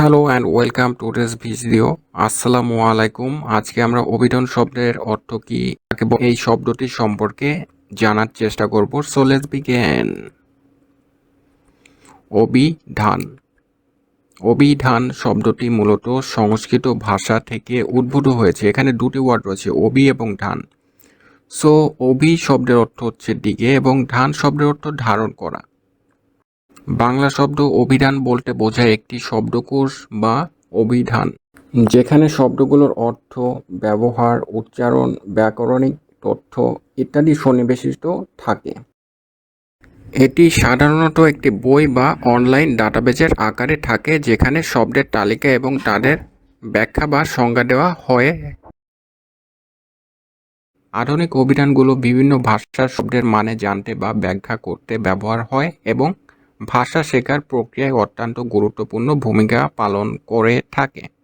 Hello and welcome to this video. আসসালামু আলাইকুম। আজকে আমরা অভিধান শব্দের অর্থ কি? এই শব্দটি সম্পর্কে জানার চেষ্টা করব। সো লেটস বিগিন অভিধান। অভিধান শব্দটি মূলত সংস্কৃত ভাষা থেকে উদ্ভূত হয়েছে। এখানে দুটি ওয়ার্ড রয়েছে, অভি এবং ধান। সো অভি শব্দের অর্থ হচ্ছে দিকে এবং ধান শব্দের অর্থ ধারণ করা। বাংলা শব্দ অভিধান বলতে বোঝায় একটি শব্দকোষ বা অভিধান। যেখানে শব্দগুলোর অর্থ, ব্যবহার, উচ্চারণ, ব্যাকরণিক তথ্য ইত্যাদি সন্নিবেশিত থাকে। এটি সাধারণত একটি বই বা অনলাইন ডাটাবেজের আকারে থাকে, যেখানে শব্দের তালিকা এবং তাদের ব্যাখ্যা বা সংজ্ঞা দেওয়া হয়। আধুনিক অভিধানগুলো বিভিন্ন ভাষার শব্দের মানে জানতে বা ব্যাখ্যা করতে ব্যবহার হয় এবং ভাষা শেখার প্রক্রিয়ায় অত্যন্ত গুরুত্বপূর্ণ ভূমিকা পালন করে থাকে।